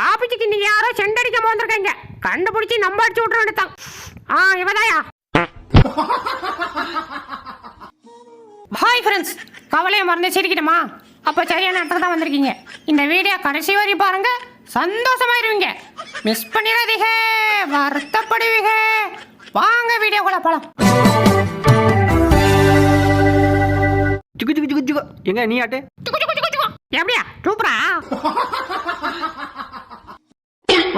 ஆபீஸுக்கு நீங்க யாரோ செண்டடிக்காம வந்திருக்கீங்க கண்டுபிடிச்சு நம்ம அடிச்சு விட்டுற வேண்டியதான் ஆ இவதாயா? ஹாய் ஃப்ரெண்ட்ஸ் கவலையை மறந்து சிரிக்கணுமா அப்போ சரியான இடத்துல தான் வந்திருக்கீங்க. இந்த வீடியோ கடைசி வரை பாருங்க. சந்தோஷமாயிருவீங்க. மிஸ் பண்ணிடாதீங்க. வருத்தப்படுவீங்க. வாங்க வீடியோக்குள்ள போலாம். சுக்கு சுக்கு சுக்கு எங்க நீ ஆட்டு. எப்படியா? சூப்பரா?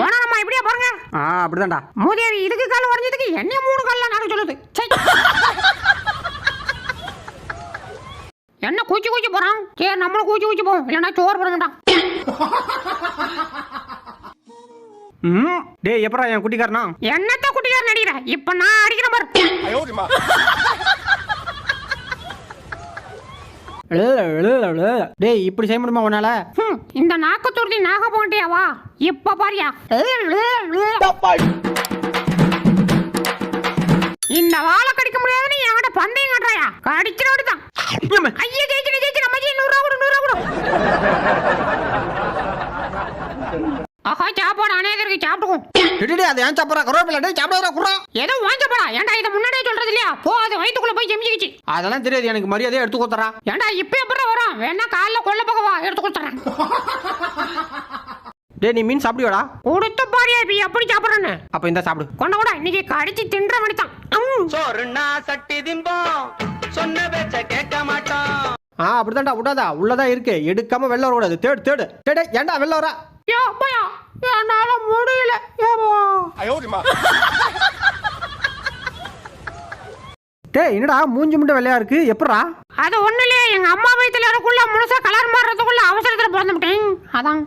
ஓனரம்மா இப்படியா பாருங்க. ஆ அப்படிதான்டா. மூதேவி இதுக்கு கால் உடஞ்சதுக்கு என்ன மூணு கால்ல நாங்க சொல்லுது. என்ன கூச்சி கூச்சி போறான்? சரி நம்மளும் கூச்சி கூச்சி போவோம். இல்லைன்னா சோறு போடமாட்டான் ம் டேய் எப்பரா என் குட்டிக்காரனா? என்னத்த குட்டிக்காரன் அடிக்கிற? இப்ப நான் அடிக்கிறேன் பாரு. டேய் இப்படி செய்ய முடியுமா உன்னால? இந்த நாக்கு துருத்தி நாக போண்டியாவா இப்ப பாரியா. இந்த வாழை கடிக்க முடியாதுன்னு என்கிட்ட பந்தயம் கட்டுறாயா? கடிச்சிரோடு தான் ஐயா ஜெயிச்சு ஜெயிச்சு நம்ம நூறு ரூபா கொடு நூறு ரூபா கொடு. ஆஹா சாப்பாடு அநேகருக்கு சாப்பிடுவோம் அது ஏன் சாப்பிட்றா? கருவேப்பிலை டேய் சாப்பிடாதா குறா ஏதோ வாங்கிப்படா ஏன்டா இதை முன்னாடியே சொல்றது இல்லையா போ அது வயிற்றுக்குள்ள போய் ஜெமிச்சிக்கிச்சு. அதெல்லாம் தெரியாது எனக்கு மரியாதையா எடுத்து கொடுத்துறா ஏன்டா இப்ப எப்படி வரும். வேணா காலைல கொல்ல பக்கம் வா எடுத்து கொடுத்துறேன் டேய் நீ மீன் சாப்பிடுவாடா கொடுத்த பாரியா இப்ப எப்படி சாப்பிடுறேன்னு? அப்ப இந்த சாப்பிடு. கொண்ட கூட இன்னைக்கு கடிச்சு தின்ற மணித்தான் சோறுனா சட்டி திம்போம். சொன்ன பேச்ச கேட்க மாட்டோம். ஆ அப்படிதான்டா விடாதா உள்ளதா இருக்கு. எடுக்காம வெளில வரக்கூடாது. தேடு தேடு. டேய், ஏன்டா வெளில வரா? யோ அப்பயா என்னால முடியல. ஏப்பா டேய் என்னடா மூஞ்சி முட்டை வெள்ளையா இருக்கு? எப்படா அது ஒண்ணு இல்லையே எங்க அம்மா வயித்துல இருக்கக்குள்ள முழுசா கலர் மாறுறதுக்குள்ள அவசரத்துல பிறந்துட்டேன். அதான்.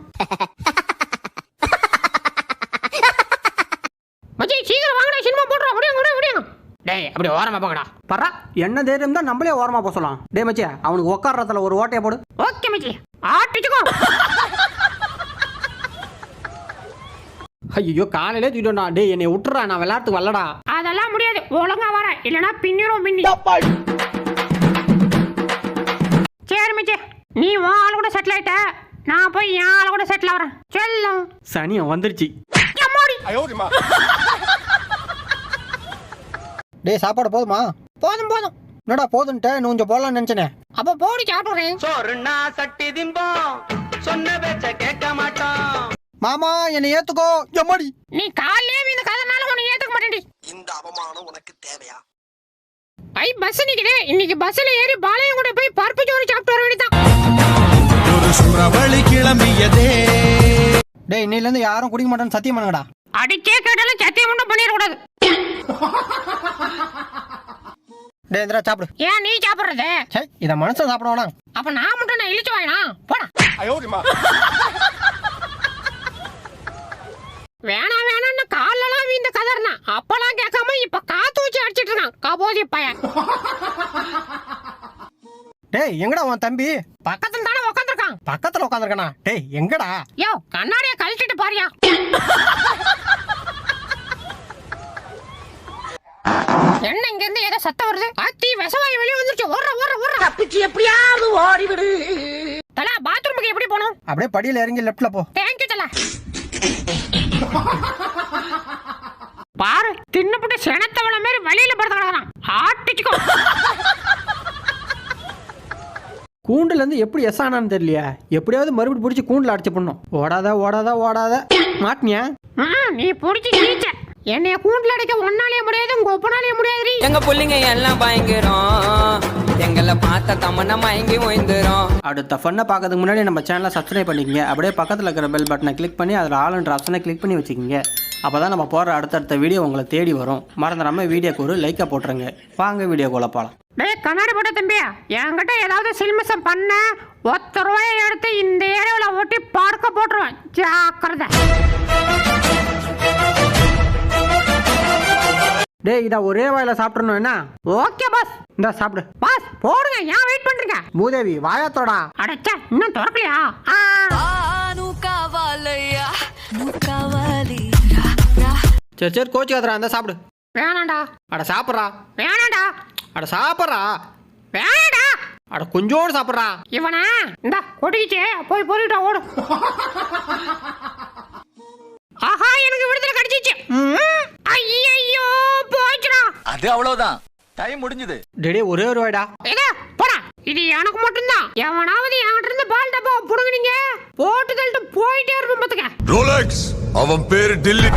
மச்சி சீக்கிரம் வாங்கடா சினிமா போடுறோம் முடியும் முடியும் முடியும் டேய் அப்படி ஓரமா போங்கடா. பரா என்ன தைரியம் தான் நம்மளே ஓரமா போக சொல்லலாம். டேய் மச்சி அவனுக்கு உட்கார்றதுல ஒரு ஓட்டையை போடு. ஓகே மச்சி. ஆட்டிச்சுக்கோ. ஐயோ காலையிலே தூக்கிட்டோம்டா டேய் என்னை விட்டுறா நான் விளையாட்டுக்கு வரலடா. அதெல்லாம் முடியாது. ஒழுங்கா வர. இல்லனா பின்னிரும் பின்னி. சரி மச்சி. நீ உன் ஆள் கூட செட்டில் ஆயிட்ட. நான் போய் என் ஆள் கூட செட்டில் ஆகிறேன் செல்லம். சனியம் வந்துருச்சு. டேய் சாப்பாடு போதுமா? போதும் போதும். என்னடா போதுன்ட்ட? இன்னும் கொஞ்சம் போடலாம்னு நினைச்சனே. அப்ப போடி சாப்பிடுறேன். சொன்ன மாமா என்னை ஏத்துக்கோ. எம்மாடி? நீ காலையே இந்த கதைனால உன்னை ஏத்துக்க மாட்டேன்டி. இந்த அவமானம் உனக்கு தேவையா? ஐ பஸ் நிக்குது. இன்னைக்கு பஸ்ல ஏறி பாளையம் கூட போய் பருப்பு சோறு சாப்பிட்டு வர வேண்டியதான் ஒரு சுறவழி கிளம்பியதே டேய் இன்னையில இருந்து யாரும் குடிக்க மாட்டேன்னு சத்தியம் பண்ணுங்கடா. அடிச்சே கேட்டாலும் சத்தியம் மட்டும் பண்ணிடக்கூடாது. டேய் இந்திரா சாப்பிடு. ஏன் நீ சாப்பிடுறது? சே இத மனுஷன் சாப்பிடுவானா? அப்ப நான் மட்டும் நான் இழிச்சு வாங்கினா போடா. வேணாம் வேணாம்னு காலெல்லாம் வீந்த கதறினா அப்பெல்லாம் கேட்காம இப்ப காத்து வச்சு அடிச்சிட்டு இருக்கான். கபோதி பையன். டேய் எங்கடா உன் தம்பி? பக்கத்துல தானே உட்காந்துருக்கான் பக்கத்துல உட்காந்துருக்கானா டேய் எங்கடா? யோ கண்ணாடிய கழட்டிட்டு பாரியா. என்ன இங்க இருந்து ஏதோ சத்தம் வருது? அத்தி விஷவாயு வெளியே வந்துருச்சு. ஓடுற ஓடுற ஓடுற. தப்பிச்சு எப்படியாவது ஓடிவிடு. தலா பாத்ரூமுக்கு எப்படி போகணும்? அப்படியே படியில இறங்கி லெஃப்ட்ல போ. தேங்க்யூ தலா. பாரு தின்னுபுட்டு செனத்தவள மாதிரி வெளியில படுத்து கிடக்குறான். ஆட்டிச்சுக்கோ. கூண்டுல இருந்து எப்படி எஸ் ஆனான்னு தெரியலையா. எப்படியாவது மறுபடியும் பிடிச்சி கூண்டுல அடிச்சு பண்ணும் ஓடாத ஓடாத ஓடாத. மாட்டினியா? நீ புடிச்சு ஜெயிச்ச என்னைய கூண்டுல அடைக்க ஒன்னாலே முடியாது உங்க ஒப்பனாலே முடியாது எங்க புள்ளைங்க எல்லாம் பயங்கரம். எங்களை பார்த்த தமன்னா மயங்கி ஓய்ந்துரும். அடுத்த ஃபன்னை பார்க்கறதுக்கு முன்னாடி நம்ம சேனலை சப்ஸ்கிரைப் பண்ணிக்கங்க. அப்படியே பக்கத்தில் இருக்கிற பெல் பட்டனை கிளிக் பண்ணி அதில் ஆளுன்ற ஆப்ஷனை கிளிக் பண்ணி வச்சுக்கோங்க. அப்போ தான் நம்ம போடுற அடுத்தடுத்த வீடியோ உங்களை தேடி வரும். மறந்துடாம வீடியோக்கு ஒரு லைக்கை போட்டுருங்க. வாங்க வீடியோ போகலாம் டேய் கண்ணாடி போட்ட தம்பியா. என்கிட்ட ஏதாவது சில்மிசம் பண்ண ஒத்த ரூபாயை எடுத்து இந்த ஏரியாவில் ஒட்டி பார்க்க போட்டுருவேன் ஜாக்கிரதை. டேய் இதை ஒரே வாயில சாப்பிடணும் என்ன? ஓகே பாஸ் இந்த சாப்பிடு. பாஸ் போடுங்க ஏன் வெயிட் பண்றீங்க? பூதேவி வாயத்தோடா அடச்சா இன்னும் திறக்கலையா? சரி சரி கோச்சுக்காதரா இந்த சாப்பிடு. வேணாண்டா. அட சாப்பிட்றா. வேணாண்டா. அட சாப்பிட்றா. வேணாண்டா. அட கொஞ்சோடு சாப்பிட்றா. இவனா இந்த கொடிச்சே போய் போட்டுட்டா ஓடு. ஆஹா எனக்கு விடுதலை கடிச்சிச்சு. ஐயையோ போச்சுடா. அது அவ்வளவுதான். டைம் முடிஞ்சது. டேடே ஒரே ஒரு வாய்டா. ஏதா போடா. இது எனக்கு மட்டும்தான். எவனாவது என்கிட்ட இருந்து பால் டப்பா புடுங்குனீங்க? போட்டு தள்ளிட்டு போயிட்டே இருப்போம் பாத்துக்க. ரோலக்ஸ் அவன் பேரு டில்லி.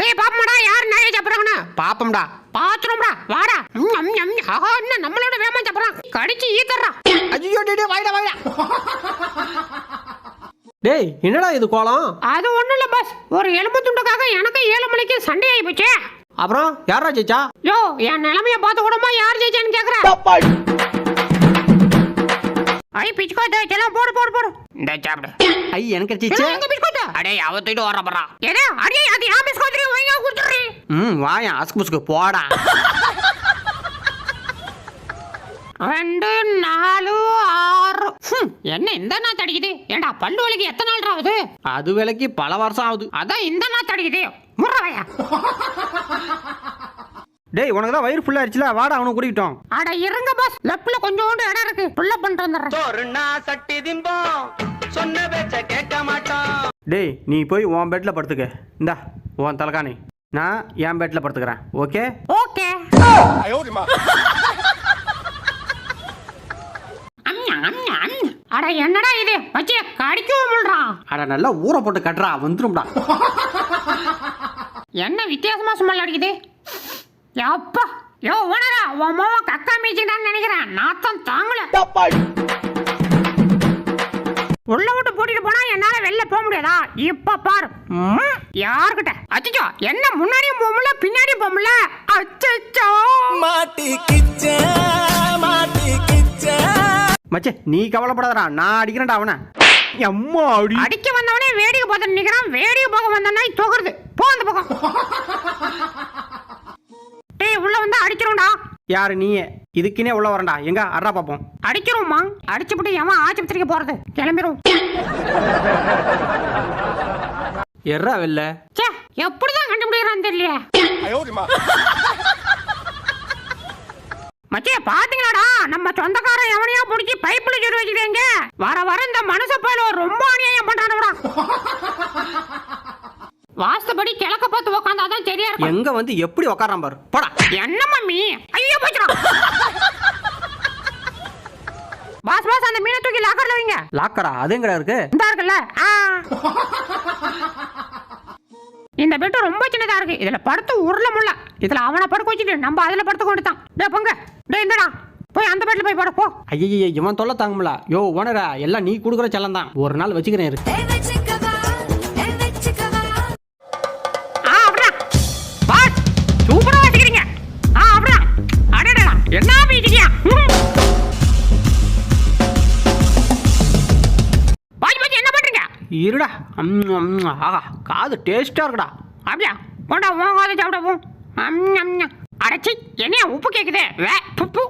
டேய் பாப்பமாடா. யார் நிறைய சாப்பிடுறாங்கன்னு? பாப்பம்டா. பாத்துரும்டா வாடா. ஆஹா என்ன நம்மளோட வேமா சாப்பிடுறான். கடிச்சு ஈத்தர்றா ஐயோ டேடே வாய்டா வாய்டா. டேய் என்னடா இது கோலம்? அது ஒண்ணும் இல்ல பாஸ் ஒரு எலும்பு துண்டுக்காக எனக்கு ஏழு மணிக்கு சண்டை ஆகி போச்சே. அப்புறம் யாரா ஜெயிச்சா? யோ என் நிலைமைய பார்த்து கூடமா யார் ஜெயிச்சான்னு கேக்குற. ஐ பிச்சுக்கோட்டு எல்லாம் போடு போடு போடு. இந்த சாப்பிடு. ஐ எனக்கு ஜெயிச்சே? எங்க பிஸ்கோட்டு அடே அவ தூக்கிட்டு வர போறா ஏடா அடே அது ஏன் பிஸ்கோட்டு வைங்க குடுத்துறீ ம் வாயா அஸ்கு புஸ்கு போடா. ரெண்டு நாலு ஆறு. என்ன இந்த நாத்து அடிக்குது ஏண்டா பல்லு வலிக்கு எத்தனை நாள் ஆகுது? அது விலைக்கு பல வருஷம் ஆகுது. அதான் இந்த நாத்து அடிக்குது முறவையா டேய் உனக்கு தான் வயிறு ஃபுல்லா ஆயிடுச்சுல வாடா அவனும் கூட்டிக்கிட்டோம். அட இருங்க பாஸ் லெப்ட்ல கொஞ்சோண்டு இடம் இருக்கு. புள்ள பண்ணிட்டு வந்துடுறேன். சோறுனா சட்டி திம்போம். சொன்ன பேச்ச கேட்க மாட்டோம். டேய் நீ போய் உன் பெட்ல படுத்துக்க. இந்தா உன் தலைகாணி. நான் என் பெட்ல படுத்துக்கிறேன். ஓகே? ஓகே. அம்யா, அம்யா. அட என்னடா இது? வச்சு கடிக்கவும் முல்றான் அட நல்லா ஊற போட்டு கட்டுறா வந்துரும்டா. என்ன வித்தியாசமா ஸ்மெல் அடிக்குது? யப்பா யோ ஓனரா உன் மாமா கக்கா மீச்சிட்டான்னு நினைக்கிறேன். நாத்தம் தாங்கல. உள்ள விட்டு பூட்டிட்டு போனா என்னால வெளில போக முடியாதா? இப்ப பாரு. ம், யார்கிட்ட? அச்சோ என்ன முன்னாடியும் போக முடியல பின்னாடியும் போக முடியல. அச்சோ மச்சே நீ கவலைப்படாதடா நான் அடிக்கிறேன்டா அவனை. அம்மா அடி. அடிக்க வந்தவனே வேடிக்கை பார்த்து நிக்கிறான். வேடிக்கை பார்க்க வந்த நாய் தொகுறது. போ அந்த பக்கம். டேய் உள்ள வந்து அடிக்கிறோம்டா யாரு நீயே? இதுக்குனே உள்ள வரேன்டா. எங்க? அறா பாப்போம். அடிக்கிறோம்மா அடிச்சுப்புட்டு எவன் ஆஸ்பத்திரிக்கு போறது? கிளம்பிரும். எர்ரா வெல்ல ச்சே எப்படிதான் கண்டுபிடிக்கிறான்னு தெரியலையே. மச்சே பாத்தீங்களாடா? நம்ம சொந்தக்காரன் எவனையா பிடிச்சி பைப்புல சொல்லி வச்சுக்கீங்க வர வர இந்த மனுஷ போயில ரொம்ப அநியாயம் பண்றானுடா வாஸ்துபடி கிழக்க பார்த்து உக்காந்தாதான் சரியா இருக்கும். எங்க வந்து எப்படி உக்காரான் பாரு. போடா. என்ன மம்மி? ஐயோ போச்சுடா. பாஸ் பாஸ் அந்த மீனை தூக்கி லாக்கர்ல வைங்க. லாக்கரா அது எங்கடா இருக்கு? இந்த இருக்குல்ல. ஆ. இந்த பெட்டு ரொம்ப சின்னதா இருக்கு. இதுல படுத்து உருள முல்ல இதுல அவனை படுக்க வச்சுட்டு நம்ம அதுல படுத்து கொண்டு தான் டே பொங்க. டே இந்தடா. போய் அந்த பெட்ல போய் படு போ ஐயய்ய இவன் தொல்லை தாங்கும்ல. யோ ஓனரா எல்லாம் நீ கொடுக்குற செல்லம் தான் ஒரு நாள் வச்சுக்கிறேன் இரு. இருடா. அம், அம், ஆகா காது டேஸ்ட்டாக இருக்குடா. அப்படியா? கொண்டா உன் காதை சாப்பிட போ. அம், அம், என்னையா உப்பு கேக்குதே? வே புப்பு.